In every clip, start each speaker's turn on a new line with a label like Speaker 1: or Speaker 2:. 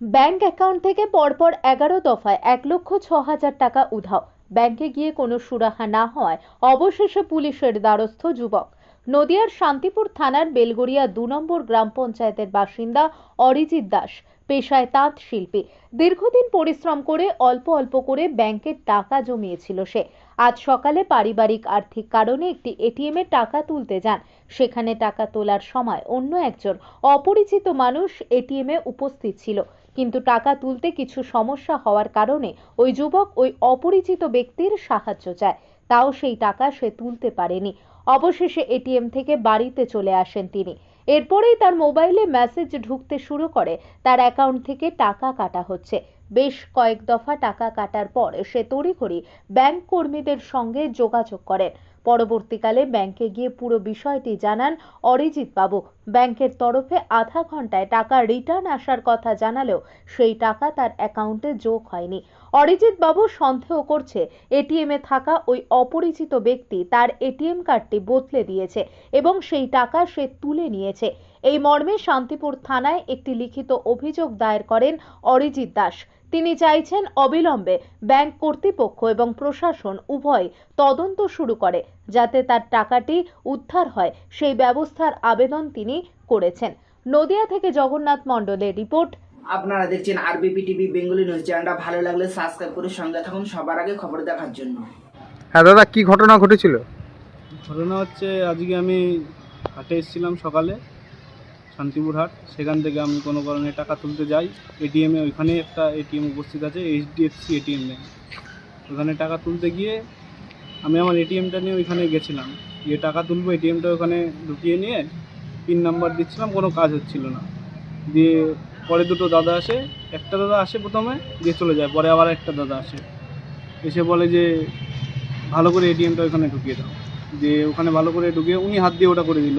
Speaker 1: Bank account থেকে পরপর এগারো দফায় এক লক্ষ ছ হাজার টাকা উধাও। ব্যাংকে গিয়ে কোনো সুরাহা না হওয়ায় অবশেষে পুলিশের দ্বারস্থ যুবক। নদিয়ার শান্তিপুর থানার বেলগড়িয়া দু নম্বর গ্রাম পঞ্চায়েতের বাসিন্দা অরিজিৎ দাস, পেশায় তাঁত শিল্পী। দীর্ঘদিন পরিশ্রম করে অল্প অল্প করে ব্যাংকের টাকা জমিয়েছিল সে। আজ সকালে পারিবারিক আর্থিক কারণে একটি এটিএমে টাকা তুলতে যান। সেখানে টাকা তোলার সময় অন্য একজন অপরিচিত মানুষ এটিএমে উপস্থিত ছিল। কিন্তু টাকা তুলতে কিছু সমস্যা হওয়ার কারণে ওই যুবক ওই অপরিচিত ব্যক্তির সাহায্য চায়। তাও সেই টাকা সে তুলতে পারেনি। অবশেষে এটিএম থেকে বাড়িতে চলে আসেন তিনি। এরপরেই তার মোবাইলে মেসেজ ঢুকতে শুরু করে। তার অ্যাকাউন্ট থেকে টাকা কাটা হচ্ছে। বেশ কয়েক দফা টাকা কাটার পর সে তড়িঘড়ি ব্যাংক কর্মীদের সঙ্গে যোগাযোগ করেন। পরবর্তীকালে ব্যাংকে গিয়ে পুরো বিষয়টি জানান অরিজিৎ বাবু। ব্যাংকের তরফে আধা ঘন্টায় টাকা রিটার্ন আসার কথা জানালেও সেই টাকা তার অ্যাকাউন্টে যোগ হয়নি। অরিজিৎ বাবু সন্দেহ করছে এটিএমে থাকা ওই অপরিচিত ব্যক্তি তার এটিএম কার্ডটি বদলে দিয়েছে এবং সেই টাকা সে তুলে নিয়েছে। এই মর্মে শান্তিপুর থানায় একটি লিখিত অভিযোগ দায়ের করেন অরিজিৎ দাস। তিনি চাইছেন অবিলম্বে ব্যাংক কর্তৃপক্ষ এবং প্রশাসন উভয় তদন্ত শুরু করে যাতে তার টাকাটি উদ্ধার হয়। সেই ব্যবস্থার আবেদন তিনি করেছেন। নদিয়া থেকে জগন্নাথ মণ্ডলের রিপোর্ট।
Speaker 2: আপনারা দেখছেন আরবিপি টিভি বেঙ্গলি নিউজ চ্যানেলটা। ভালো লাগলে সাবস্ক্রাইব করে সঙ্গে থাকুন সবার আগে খবর দেখার জন্য।
Speaker 3: হ্যাঁ দাদা কি ঘটনা ঘটেছিল?
Speaker 4: ঘটনা হচ্ছে আজকে আমি হাটে এসেছিলাম সকালে। শান্তিপুর হাট সেখান থেকে আমি কোনো কারণে টাকা তুলতে যাই। এটিএমে ওইখানে একটা এটিএম উপস্থিত আছে এইচডিএফসি এটিএম ব্যাংক ওখানে টাকা তুলতে গিয়ে আমি আমার এটিএমটা নিয়ে ওইখানে গেছিলাম। গিয়ে টাকা তুলবো এটিএমটা ওখানে ঢুকিয়ে নিয়ে পিন নাম্বার দিচ্ছিলাম, কোনো কাজ হচ্ছিল না। দিয়ে পরে দুটো দাদা আসে, একটা দাদা আসে প্রথমে, দিয়ে চলে যায়, পরে আবার একটা দাদা আসে। এসে বলে যে, ভালো করে এটিএমটা ওখানে ঢুকিয়ে দাও। যে ওখানে ভালো করে ঢুকিয়ে উনি হাত দিয়ে ওটা করে দিল।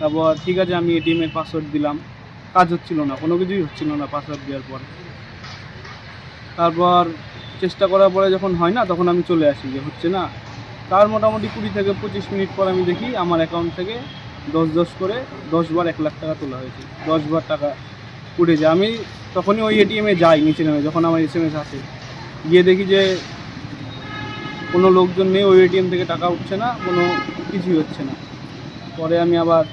Speaker 4: তারপর ঠিক আছে, আমি এটিএমের পাসওয়ার্ড দিলাম। কাজ হচ্ছিল না, কোনো কিছুই হচ্ছিল না পাসওয়ার্ড দেওয়ার পর। তারপর চেষ্টা করার পরে যখন হয় না, তখন আমি চলে আসি যে হচ্ছে না। তার মোটামুটি কুড়ি থেকে পঁচিশ মিনিট পর আমি দেখি আমার অ্যাকাউন্ট থেকে দশ দশ করে দশ বার এক লাখ টাকা তোলা হয়েছে। দশ বার টাকা উঠেছে আমি তখনই ওই এটিএমে যাই, নিচে নেমে, যখন আমার এস এম এস আসে। গিয়ে দেখি যে কোনো লোকজন নেই, ওই এটিএম থেকে টাকা উঠছে না, কোনো কিছুই হচ্ছে না। পরে আমি আবার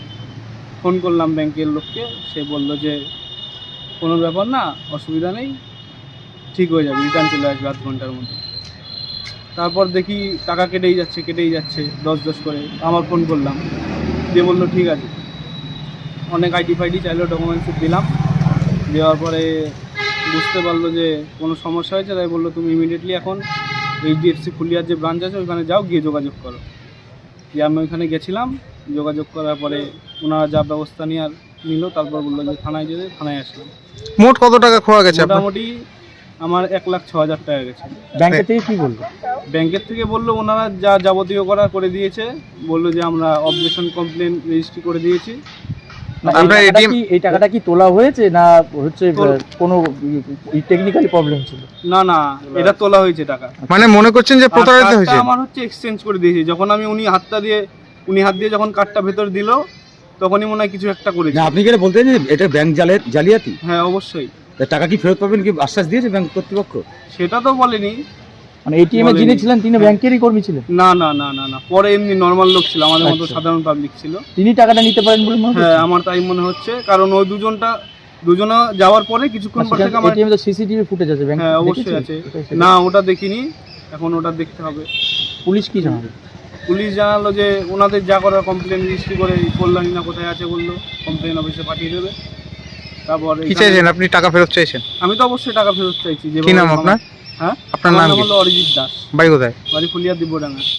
Speaker 4: ফোন করলাম ব্যাংকের লোককে, সে বলল যে, কোনো ব্যাপার না, অসুবিধা নেই, ঠিক হয়ে যাবে রিটার্ন চলে আসবে আধ ঘণ্টার মধ্যে। তারপর দেখি টাকা কেটেই যাচ্ছে কেটেই যাচ্ছে, দশ দশ করে। আমার ফোন করলাম, দিয়ে বলল, ঠিক আছে। অনেক আইডি ফাইডি চাইলো ডকুমেন্টস দিলাম। দেওয়ার পরে বুঝতে পারল যে কোনো সমস্যা হয়েছে, তাই বলল, তুমি ইমিডিয়েটলি এখন এইচডিএফসি ফুলিয়ার যে ব্রাঞ্চ আছে ওখানে যাও, গিয়ে যোগাযোগ করো। দিয়ে আমি ওইখানে গেছিলাম। যোগাযোগ করার পরে ওনারা যা ব্যবস্থা নেওয়ার নিল তারপর বলল যে থানায় যেতে থানায় আসলাম।
Speaker 3: মোট কত টাকা খোয়া গেছে আপনার?
Speaker 4: মোটামুটি আমার এক লাখ ছ হাজার টাকা গেছে।
Speaker 3: ব্যাংকের থেকে কি বলল?
Speaker 4: ব্যাংকের থেকে বলল ওনারা যা যাবতীয় করা করে দিয়েছে বলল যে আমরা অবজেকশন কমপ্লেন রেজিস্ট্রি করে দিয়েছি।
Speaker 5: না, এই
Speaker 3: আপনার
Speaker 5: টাকাটা
Speaker 3: ATM
Speaker 5: কি- এই টাকাটা কি তোলা হয়েছে না হচ্ছে
Speaker 4: তোল-
Speaker 5: কোনো টেকনিক্যালি প্রবলেম ছিল?
Speaker 4: না না এটা তোলা হয়েছে টাকা।
Speaker 3: মানে মনে করছেন যে
Speaker 4: আর
Speaker 3: প্রতারিত
Speaker 4: কার্ডটা
Speaker 3: হয়েছে
Speaker 4: আমার হচ্ছে এক্সচেঞ্জ করে দিয়েছি। যখন আমি উনি হাতটা দিয়ে উনি হাত দিয়ে যখন কার্ডটা ভেতর দিল তখনই মনে হয় কিছু একটা করেছে।
Speaker 6: না আপনি কি এটা বলতে চাইছেন যে এটা ব্যাংক জালে জালিয়াতি?
Speaker 4: হ্যাঁ অবশ্যই।
Speaker 6: তা টাকা কি ফেরত পাবেন কি? আশ্বাস দিয়েছে ব্যাংক কর্তৃপক্ষ?
Speaker 4: সেটা তো বলেনি।
Speaker 5: মানে এটিএম এ
Speaker 4: বলেনি।
Speaker 5: যিনি ছিলেন তিনি ব্যাংকেরই কর্মী ছিলেন?
Speaker 4: না না না না না। পরে এমনি নর্মাল লোক ছিল আমাদের মতো
Speaker 5: আচ্ছা।
Speaker 4: সাধারণ পাবলিক ছিল।
Speaker 5: তিনি টাকাটা নিতে পারেন বলে মনে
Speaker 4: হ্যাঁ আমার তাই মনে হচ্ছে। কারণ ওই দুজনটা দুজনে যাওয়ার পরে কিছুক্ষণ পর থেকে আমার
Speaker 5: এটিএম তো সিসিটিভি ফুটেজ আছে ব্যাংক
Speaker 4: হ্যাঁ অবশ্যই আছে। না ওটা দেখিনি। এখন ওটা দেখতে হবে।
Speaker 5: পুলিশ কি জানাবে
Speaker 4: পুলিশ জানালো যে ওনাদের যা করার কমপ্লেন রেজিস্ট্রি করে কল্যাণী না কোথায় আছে বলল কমপ্লেন অফিসে পাঠিয়ে দেবে। তারপর
Speaker 3: কি চাইছেন? আপনি টাকা ফেরত চাইছেন?
Speaker 4: আমি তো অবশ্যই টাকা ফেরত চাইছি যে
Speaker 3: কি নাম আপনার?
Speaker 4: হ্যাঁ?
Speaker 3: আপনার নাম বলল
Speaker 4: হলো অরিজিৎ দাস।
Speaker 3: বাড়ি কোথায়?
Speaker 4: বাড়ি ফুলিয়া দিব্যডাঙ্গা।